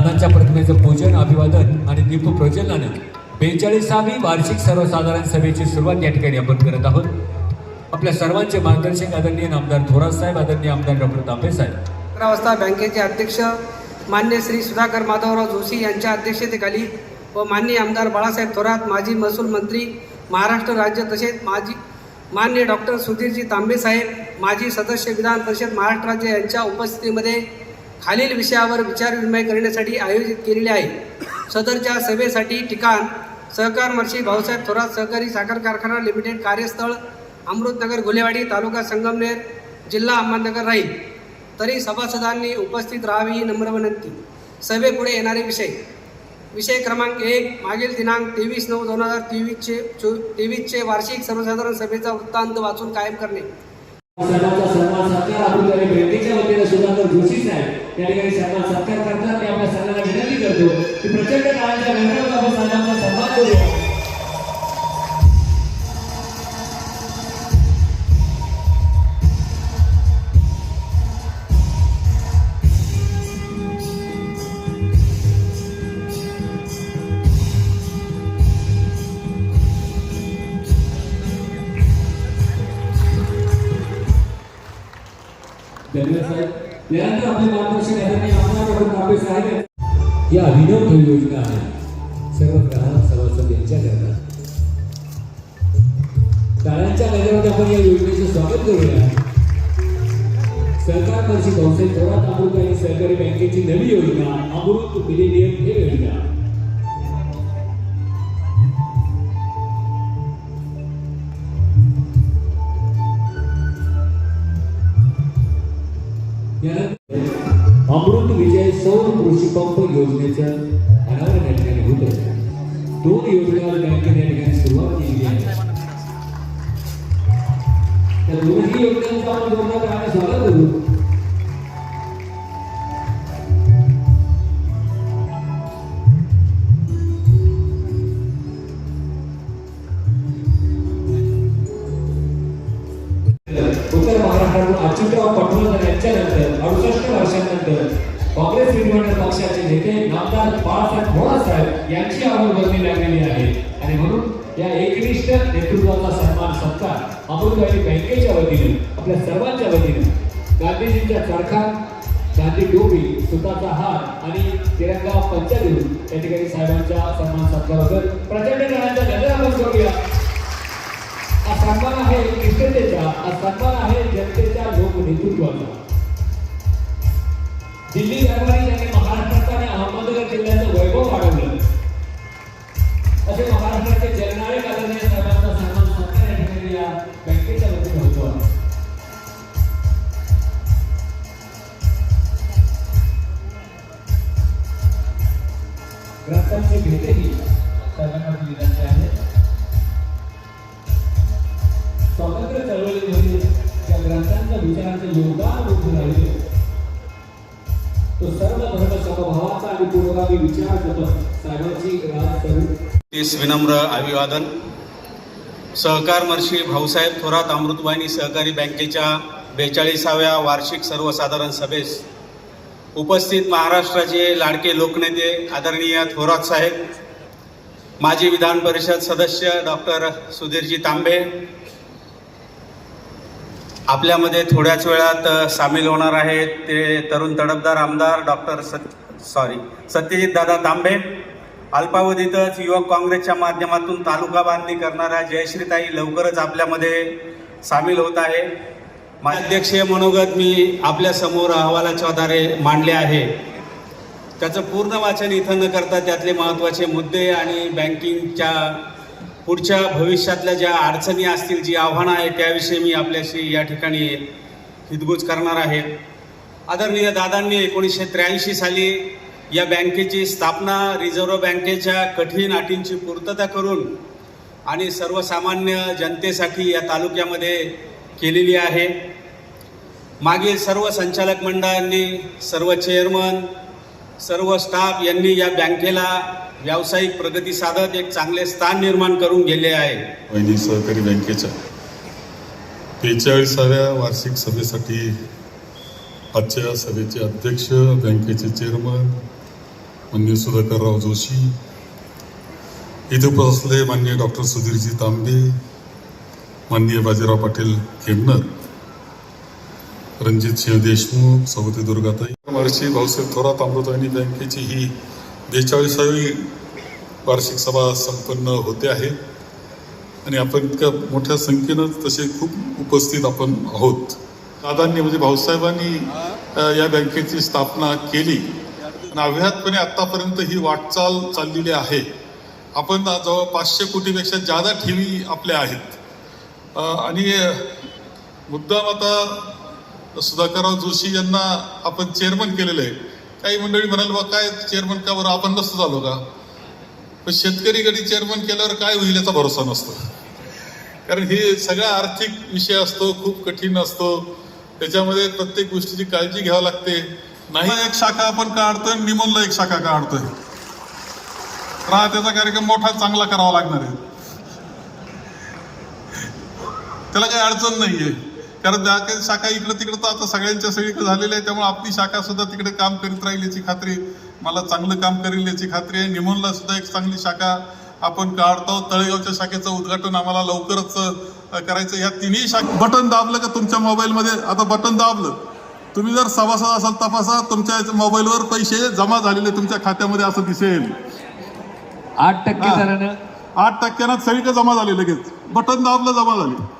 दादांच्या प्रतिमेचं पूजन अभिवादन आणि दीप प्रज्वलनानं बेचाळीसावी वार्षिक सर्वसाधारण सभेची सुरुवात या ठिकाणी आपण करत आहोत. आपल्या सर्वांचे मार्गदर्शक आदरणीय आमदार थोरात साहेब आदरणीय आमदार डॉक्टर तांबे साहेब. अकरा वाजता बँकेचे अध्यक्ष मान्य श्री सुधाकर माधवराव जोशी यांच्या अध्यक्षतेखाली व माननीय आमदार बाळासाहेब थोरात माजी महसूल मंत्री महाराष्ट्र राज्य तसेच माजी मान्य डॉक्टर सुधीरजी तांबे साहेब माजी सदस्य विधान परिषद महाराष्ट्र राज्य यांच्या उपस्थितीमध्ये खालील विषयावर विचारविनिमय करण्यासाठी आयोजित केलेले आहे. सदरच्या सभेसाठी ठिकाण सहकार महर्षी भाऊसाहेब थोरात सहकारी साखर कारखाना लिमिटेड कार्यस्थळ अमृतनगर गुलेवाडी तालुका संगमनेर जिल्हा अहमदनगर राहील. तरी सभासदांनी उपस्थित राहावी ही नम्र विनंती. सभेपुढे येणारे विषय. विषय क्रमांक एक मागील दिनांक तेवीस नऊ दोन हजार तेवीसचे चो तेवीसचे वार्षिक सर्वसाधारण सभेचा वृत्तांत वाचून कायम करणे. सर्वांचा सन्मान सत्कार आपण त्या बँकेच्या वतीने सुधाकर जोशी साहेब त्या ठिकाणी सन्मान सत्कार करतात मी आपल्या सर्वांना विनंती करतो की प्रचंड काळाच्या गणपती आपण सर्वांचा सन्मान करूया साहेब त्यानंतर आपले मार्गदर्शक आदरणीय आमदार डॉक्टर साहेब या अभिनव ठेव योजना आहे. सर्व ग्राहक सभासद यांच्याकरता टाळ्यांच्या गजरात आपण या योजनेचे स्वागत करूया. सरकार महर्षी भाऊसाहेब थोरात अमृत आणि सहकारी बँकेची नवी योजना अमृत मिलेनियम हे योजना. अमृत विजय सौर कृषी पंप योजनेचं अनावरण या ठिकाणी होत आहे दोन योजना बँकेने या ठिकाणी सुरुवात केली आहे. त्या दोन्ही योजनांचं आपण जोरदार टाळ्याने स्वागत करू. उत्तर महाराष्ट्रातून अच्युतराव काँग्रेस विधिमंडळ पक्षाचे नेते नामदार बाळासाहेब थोरात साहेब यांची अंमलबजावणी लागलेली आहे. आणि म्हणून या एकनिष्ठ नेतृत्वाचा सन्मान सत्कार अमृतवाडी बँकेच्या वतीने आपल्या सर्वांच्या वतीने गांधीजींच्या चरखा गांधी टोपी सुताचा हार आणि तिरंगा पंचा देऊन या ठिकाणी साहेबांच्या सन्मान सत्कारावर प्रचंड जणांच्या गजर आपण करूया हा सन्मान आहे निष्ठतेचा हा सन्मान आहे जनतेच्या लोकनेतृत्वाचा. दिल्ली व्यापारी यांनी महाराष्ट्राचा आणि अहमदनगर जिल्ह्याचं वैभव वाढवलं असे महाराष्ट्राचे जननायक आदरणीय साहेबांचा सन्मान सत्कार या ठिकाणी या बँकेच्या वतीने होतो आहे. ग्रंथांची भेटही सर्वांना जाते आहे स्वातंत्र्य चळवळीमध्ये त्या ग्रंथांच्या विचारांचं योगदान उभं राहिले विचार साहेबांची तीस विनम्र अभिवादन. सहकार महर्षी भाऊसाहेब थोरात अमृतवाहिनी सहकारी बँकेच्या बेचाळीसाव्या वार्षिक सर्वसाधारण सभेस उपस्थित महाराष्ट्राचे लाडके लोकनेते आदरणीय थोरात साहेब माजी विधान परिषद सदस्य डॉक्टर सुधीरजी तांबे आपल्यामध्ये थोड्याच वेळात सामील होणार आहेत ते तरुण तडफदार आमदार डॉक्टर सत सॉरी सत्यजित दादा तांबे अल्पावधीतच युवक काँग्रेसच्या माध्यमातून तालुका बांधणी करणाऱ्या जयश्रीताई लवकरच आपल्यामध्ये सामील होत आहे. अध्यक्षीय मनोगत मी आपल्यासमोर अहवालाच्या आधारे मांडले आहे. त्याचं पूर्ण वाचन इथं न करता त्यातले महत्त्वाचे मुद्दे आणि बँकिंगच्या पुढच्या भविष्यातल्या ज्या अडचणी असतील जी आव्हानं आहेत त्याविषयी मी आपल्याशी या ठिकाणी हितगुज करणार आहे. आदरणीय दादांनी एकोणीसशे त्र्याऐंशी साली या बँकेची स्थापना रिझर्व्ह बँकेच्या कठीण अटींची पूर्तता करून आणि सर्वसामान्य जनतेसाठी या तालुक्यामध्ये केलेली आहे. मागील सर्व संचालक मंडळांनी सर्व चेअरमन सर्व स्टाफ यांनी या बँकेला व्यावसायिक प्रगती साधत एक चांगले स्थान निर्माण करून गेले आहे. वैदिक सहकारी बँकेच्या बेचाळीसाव्या वार्षिक सभेसाठी आजच्या सभेचे अध्यक्ष बँकेचे चेअरमन मान्य सुधाकरराव जोशी इथे उपस्थित मान्य डॉक्टर सुधीरजी तांबे माननीय बाजीराव पाटील खेमनर रणजित सिंह देशमुख सवती दुर्गाताई महर्षी भाऊसाहेब थोरात अमृतवाहिनी बँकेची ही बेचाळीसावी वार्षिक सभा संपन्न होते आहे. आणि आपण इतक्या मोठ्या संख्येनं तसे खूप उपस्थित आपण आहोत. दादांनी म्हणजे भाऊसाहेबांनी या बँकेची स्थापना केली. आणि अव्याहतपणे आत्तापर्यंत ही वाटचाल चाललेली आहे. आपण जवळ पाचशे कोटीपेक्षा जादा ठेवी आपल्या आहेत. आणि मुद्दाम आता सुधाकरराव जोशी यांना आपण चेअरमन केलेलं आहे. काही मंडळी म्हणाल बा काय चेअरमन का बरं? आपण नसतो झालो का? पण शेतकरी गडी चेअरमन केल्यावर काय होईल याचा भरोसा नसतो. कारण हे सगळा आर्थिक विषय असतो खूप कठीण असतो. त्याच्यामध्ये प्रत्येक गोष्टीची काळजी घ्यावी लागते. नाही एक शाखा आपण काढतोय निमोनला एक शाखा काढतोय. तर हा त्याचा कार्यक्रम मोठा चांगला करावा लागणार आहे. त्याला काही अडचण नाहीये. कारण त्या काही शाखा इकडं तिकडं तर आता सगळ्यांच्या सगळीकडे झालेल्या आहे त्यामुळे आपली शाखा सुद्धा तिकडे काम करीत राहील याची खात्री. मला चांगलं काम करेल याची खात्री आहे. निमोनला सुद्धा एक चांगली शाखा आपण काढतो. तळेगावच्या शाखेचं उद्घाटन आम्हाला लवकरच करायचं. या तिन्ही शाखा बटन दाबलं का तुमच्या मोबाईलमध्ये? आता बटन दाबलं. तुम्ही जर सभासद असाल तपासा. तुमच्या मोबाईलवर पैसे जमा झालेले तुमच्या खात्यामध्ये असं दिसेल. आठ टक्के आठ टक्क्यानं सगळीकडे जमा झाले लगेच. बटन दाबलं जमा झाले.